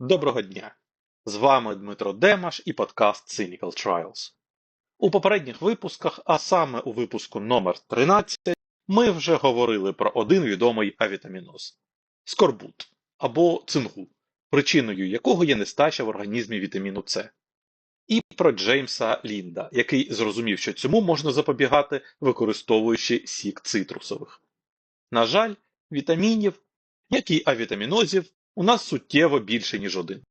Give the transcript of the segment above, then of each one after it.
Доброго дня! З вами Дмитро Демаш і подкаст Cynical Trials. У попередніх випусках, а саме у випуску номер 13 ми вже говорили про один відомий авітаміноз скорбут або цингу, причиною якого є нестача в організмі вітаміну С. І про Джеймса Лінда, який зрозумів, що цьому можна запобігати, використовуючи сік цитрусових. На жаль, вітамінів, як і авітамінозів, у нас суттєво більше, ніж один.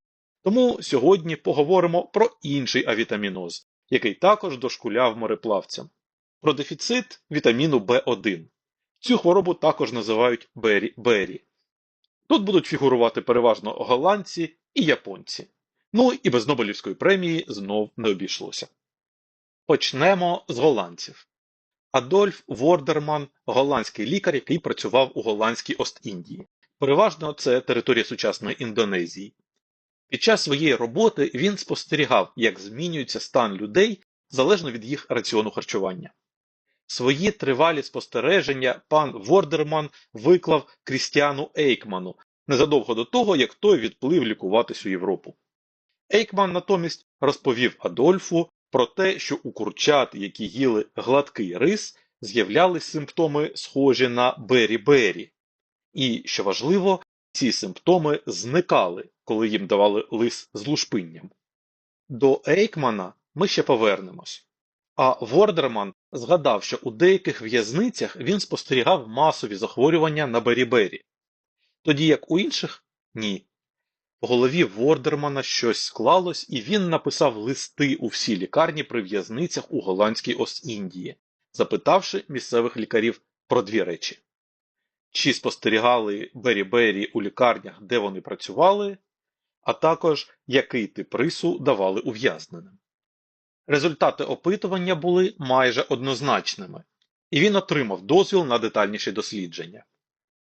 Тому сьогодні поговоримо про інший авітаміноз, який також дошкуляв мореплавцям. Про дефіцит вітаміну В1. Цю хворобу також називають Бері-Бері. Тут будуть фігурувати переважно голландці і японці. Ну і без Нобелівської премії знов не обійшлося. Почнемо з голландців. Адольф Вордерман голландський лікар, який працював у голландській Ост-Індії. Переважно це територія сучасної Індонезії. Під час своєї роботи він спостерігав, як змінюється стан людей залежно від їх раціону харчування. Свої тривалі спостереження пан Вордерман виклав Крістіану Ейкману незадовго до того, як той відплив лікуватись у Європу. Ейкман натомість розповів Адольфу про те, що у курчат, які їли гладкий рис, з'являлись симптоми, схожі на бері-бері. І, що важливо, ці симптоми зникали, коли їм давали лис з лушпинням. До Ейкмана ми ще повернемось. А Вордерман згадав, що у деяких в'язницях він спостерігав масові захворювання на бері-бері. Тоді як у інших ні. В голові Вордермана щось склалось, і він написав листи у всі лікарні при в'язницях у голландській Ост-Індії, запитавши місцевих лікарів про дві речі: чи спостерігали Бері-Бері у лікарнях, де вони працювали, а також який тип рису давали ув'язненим. Результати опитування були майже однозначними, і він отримав дозвіл на детальніші дослідження.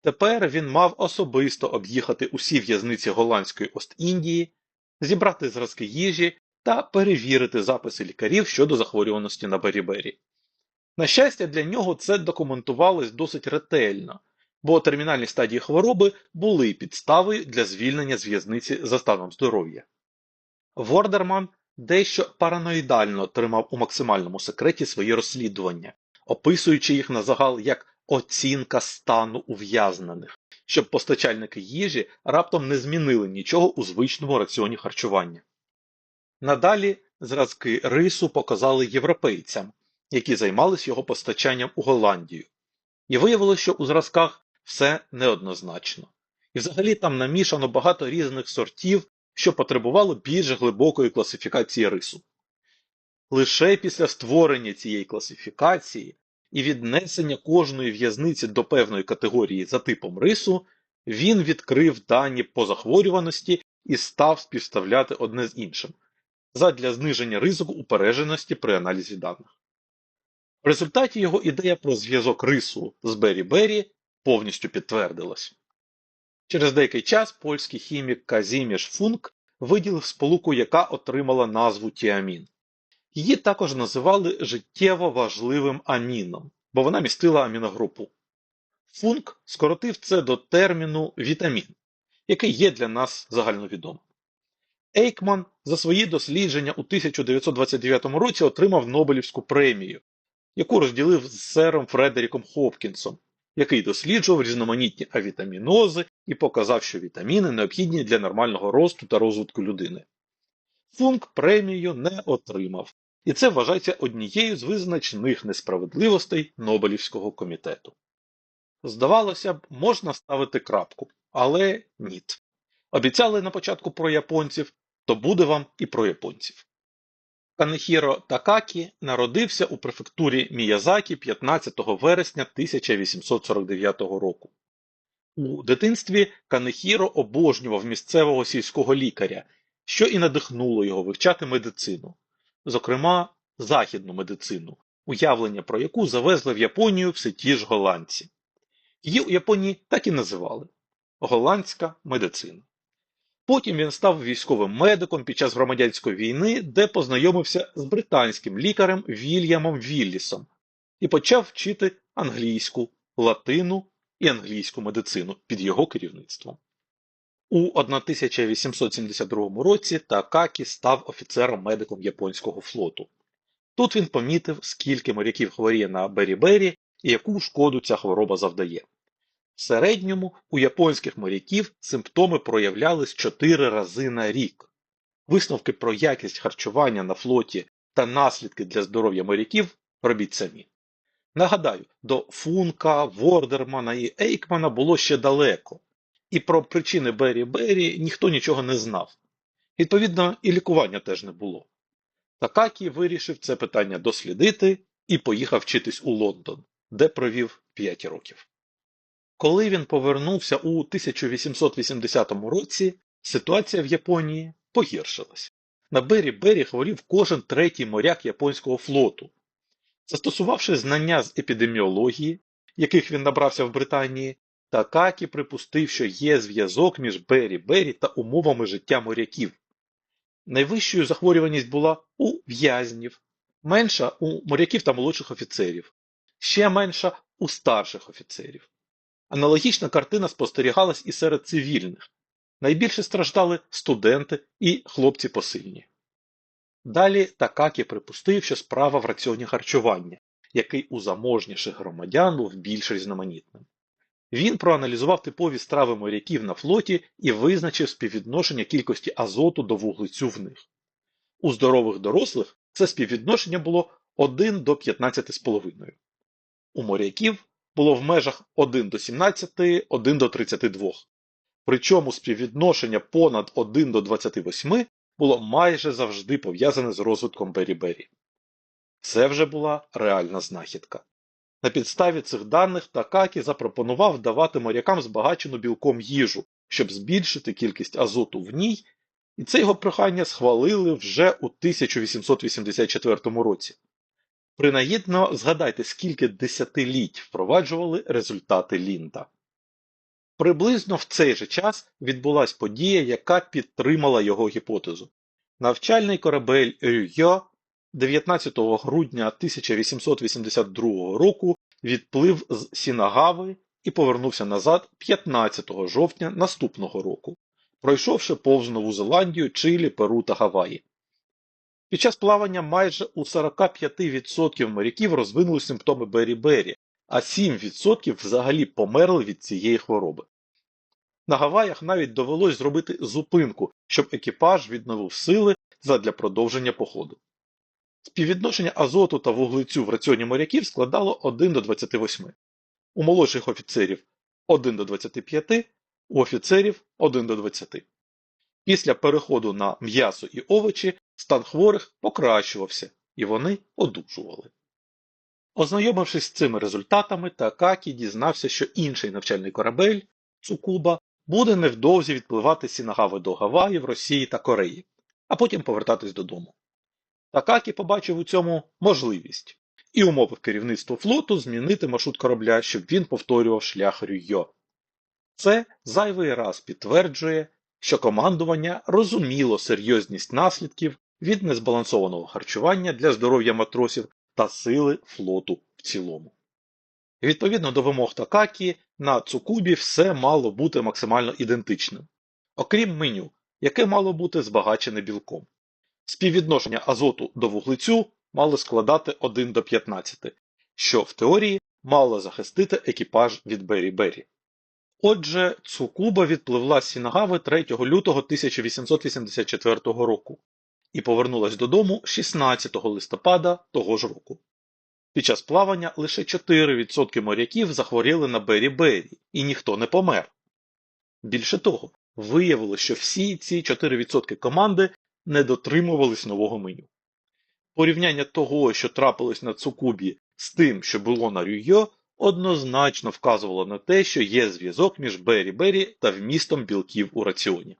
Тепер він мав особисто об'їхати усі в'язниці Голландської Ост-Індії, зібрати зразки їжі та перевірити записи лікарів щодо захворюваності на Бері-Бері. На щастя, для нього це документувалось досить ретельно, бо термінальні стадії хвороби були підставою для звільнення з в'язниці за станом здоров'я. Вордерман дещо параноїдально тримав у максимальному секреті свої розслідування, описуючи їх на загал як оцінка стану ув'язнених, щоб постачальники їжі раптом не змінили нічого у звичному раціоні харчування. Надалі зразки рису показали європейцям, які займались його постачанням у Голландію, і виявилося, що у зразках все неоднозначно. І взагалі там намішано багато різних сортів, що потребувало більш глибокої класифікації рису. Лише після створення цієї класифікації і віднесення кожної в'язниці до певної категорії за типом рису, він відкрив дані по захворюваності і став співставляти одне з іншим, задля зниження ризику упередженості при аналізі даних. В результаті його ідея про зв'язок рису з Бері-Бері повністю підтвердилась. Через деякий час польський хімік Казіміш Функ виділив сполуку, яка отримала назву тіамін. Її також називали життєво важливим аміном, бо вона містила аміногрупу. Функ скоротив це до терміну вітамін, який є для нас загальновідомим. Ейкман за свої дослідження у 1929 році отримав Нобелівську премію, яку розділив з сером Фредеріком Хопкінсом, який досліджував різноманітні авітамінози і показав, що вітаміни необхідні для нормального росту та розвитку людини. Функ премію не отримав, і це вважається однією з визначних несправедливостей Нобелівського комітету. Здавалося б, можна ставити крапку, але ні. Обіцяли на початку про японців, то буде вам і про японців. Канехіро Такакі народився у префектурі Міязакі 15 вересня 1849 року. У дитинстві Канехіро обожнював місцевого сільського лікаря, що і надихнуло його вивчати медицину, зокрема західну медицину, уявлення про яку завезли в Японію все ті ж голландці. Її у Японії так і називали голландська медицина. Потім він став військовим медиком під час громадянської війни, де познайомився з британським лікарем Вільямом Віллісом і почав вчити англійську, латину і англійську медицину під його керівництвом. У 1872 році Такакі став офіцером-медиком японського флоту. Тут він помітив, скільки моряків хворіє на бері-бері і яку шкоду ця хвороба завдає. В середньому у японських моряків симптоми проявлялись 4 рази на рік. Висновки про якість харчування на флоті та наслідки для здоров'я моряків робіть самі. Нагадаю, до Функа, Вордермана і Ейкмана було ще далеко, і про причини Бері-Бері ніхто нічого не знав. Відповідно, і лікування теж не було. Такакі вирішив це питання дослідити і поїхав вчитись у Лондон, де провів 5 років. Коли він повернувся у 1880 році, ситуація в Японії погіршилась. На Бері-Бері хворів кожен третій моряк японського флоту. Застосувавши знання з епідеміології, яких він набрався в Британії, Такакі припустив, що є зв'язок між Бері-Бері та умовами життя моряків. Найвищою захворюваність була у в'язнів, менша у моряків та молодших офіцерів, ще менша у старших офіцерів. Аналогічна картина спостерігалась і серед цивільних. Найбільше страждали студенти і хлопці посильні. Далі Такакі припустив, що справа в раціоні харчування, який у заможніших громадян був більш різноманітним. Він проаналізував типові страви моряків на флоті і визначив співвідношення кількості азоту до вуглецю в них. У здорових дорослих це співвідношення було 1 до 15,5. У моряків було в межах 1 до 17, 1 до 32. Причому співвідношення понад 1 до 28 було майже завжди пов'язане з розвитком Бері-Бері. Це вже була реальна знахідка. На підставі цих даних Такакі запропонував давати морякам збагачену білком їжу, щоб збільшити кількість азоту в ній, і це його прохання схвалили вже у 1884 році. Принагідно згадайте, скільки десятиліть впроваджували результати Лінда. Приблизно в цей же час відбулась подія, яка підтримала його гіпотезу. Навчальний корабель Рюйо 19 грудня 1882 року відплив з Сінагави і повернувся назад 15 жовтня наступного року, пройшовши повз Нову Зеландію, Чилі, Перу та Гаваї. Під час плавання майже у 45% моряків розвинули симптоми Бері-Бері, а 7% взагалі померли від цієї хвороби. На Гаваях навіть довелось зробити зупинку, щоб екіпаж відновив сили задля продовження походу. Співвідношення азоту та вуглецю в раціоні моряків складало 1 до 28, у молодших офіцерів 1 до 25, у офіцерів 1 до 20. Після переходу на м'ясо і овочі стан хворих покращувався, і вони одужували. Ознайомившись з цими результатами, Такакі дізнався, що інший навчальний корабель Цукуба буде невдовзі відпливати Сінагави до Гаваї в Росії та Кореї, а потім повертатись додому. Такакі побачив у цьому можливість і умовив керівництво флоту змінити маршрут корабля, щоб він повторював шлях Рюйо. Це зайвий раз підтверджує, що командування розуміло серйозність наслідків від незбалансованого харчування для здоров'я матросів та сили флоту в цілому. Відповідно до вимог Такакі, на Цукубі все мало бути максимально ідентичним, окрім меню, яке мало бути збагачене білком. Співвідношення азоту до вуглецю мало складати 1 до 15, що в теорії мало захистити екіпаж від Бері-Бері. Отже, Цукуба відпливла з Сінагави 3 лютого 1884 року і повернулась додому 16 листопада того ж року. Під час плавання лише 4% моряків захворіли на Бері-Бері, і ніхто не помер. Більше того, виявилося, що всі ці 4% команди не дотримувались нового меню. Порівняння того, що трапилось на Цукубі, з тим, що було на Рюйо, однозначно вказувало на те, що є зв'язок між Бері-Бері та вмістом білків у раціоні.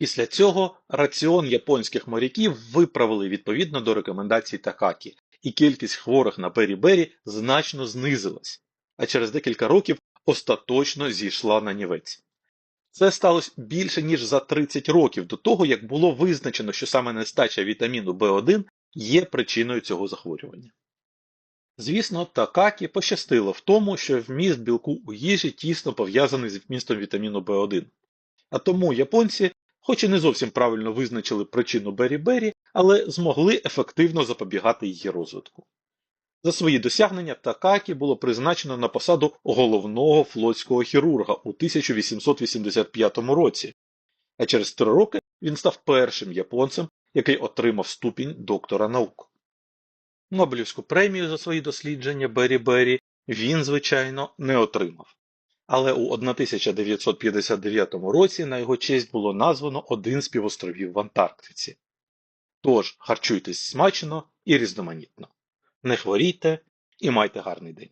Після цього раціон японських моряків виправили відповідно до рекомендацій Такакі, і кількість хворих на Бері-Бері значно знизилась, а через декілька років остаточно зійшла на нівець. Це сталося більше ніж за 30 років до того, як було визначено, що саме нестача вітаміну В1 є причиною цього захворювання. Звісно, Такакі пощастило в тому, що вміст білку у їжі тісно пов'язаний з вмістом вітаміну В1. А тому японці, хоч і не зовсім правильно визначили причину Бері-Бері, але змогли ефективно запобігати її розвитку. За свої досягнення Такакі було призначено на посаду головного флотського хірурга у 1885 році, а через три роки він став першим японцем, який отримав ступінь доктора наук. Нобелівську премію за свої дослідження Бері-Бері він, звичайно, не отримав. Але у 1959 році на його честь було названо один з півостровів в Антарктиці. Тож харчуйтесь смачно і різноманітно. Не хворійте і майте гарний день.